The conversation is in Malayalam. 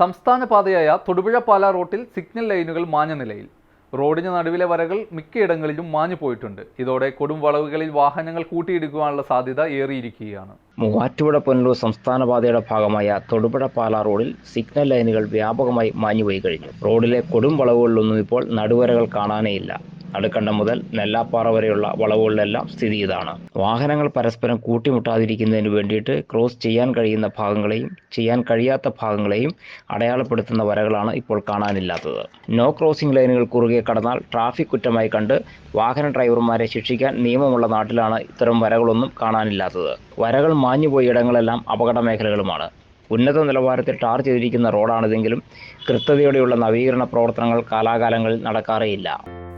സംസ്ഥാന പാതയായ തൊടുപുഴ പാല റോട്ടിൽ സിഗ്നൽ ലൈനുകൾ മാഞ്ഞ നിലയിൽ. റോഡിന് നടുവിലെ വരകൾ മിക്കയിടങ്ങളിലും മാഞ്ഞു പോയിട്ടുണ്ട്. ഇതോടെ കൊടും വളവുകളിൽ വാഹനങ്ങൾ കൂട്ടിയിടിക്കുവാനുള്ള സാധ്യത ഏറിയിരിക്കുകയാണ്. മൂവാറ്റുപുഴ പുനലൂർ സംസ്ഥാന പാതയുടെ ഭാഗമായ തൊടുപുഴ പാല റോഡിൽ സിഗ്നൽ ലൈനുകൾ വ്യാപകമായി മാഞ്ഞുപോയി കഴിഞ്ഞു. റോഡിലെ കൊടും വളവുകളിലൊന്നും ഇപ്പോൾ നടുവരകൾ കാണാനേയില്ല. നടുക്കണ്ടം മുതൽ നെല്ലാപ്പാറ വരെയുള്ള വളവുകളിലെല്ലാം സ്ഥിതി ഇതാണ്. വാഹനങ്ങൾ പരസ്പരം കൂട്ടിമുട്ടാതിരിക്കുന്നതിന് വേണ്ടിയിട്ട് ക്രോസ് ചെയ്യാൻ കഴിയുന്ന ഭാഗങ്ങളെയും ചെയ്യാൻ കഴിയാത്ത ഭാഗങ്ങളെയും അടയാളപ്പെടുത്തുന്ന വരകളാണ് ഇപ്പോൾ കാണാനില്ലാത്തത്. നോ ക്രോസിംഗ് ലൈനുകൾ കുറുകെ കടന്നാൽ ട്രാഫിക് കുറ്റമായി കണ്ട് വാഹന ഡ്രൈവർമാരെ ശിക്ഷിക്കാൻ നിയമമുള്ള നാട്ടിലാണ് ഇത്തരം വരകളൊന്നും കാണാനില്ലാത്തത്. വരകൾ മാഞ്ഞുപോയ ഇടങ്ങളെല്ലാം അപകട മേഖലകളുമാണ്. ഉന്നത നിലവാരത്തിൽ ടാർ ചെയ്തിരിക്കുന്ന റോഡാണിതെങ്കിലും കൃത്യതയോടെയുള്ള നവീകരണ പ്രവർത്തനങ്ങൾ കാലാകാലങ്ങളിൽ നടക്കാറേയില്ല.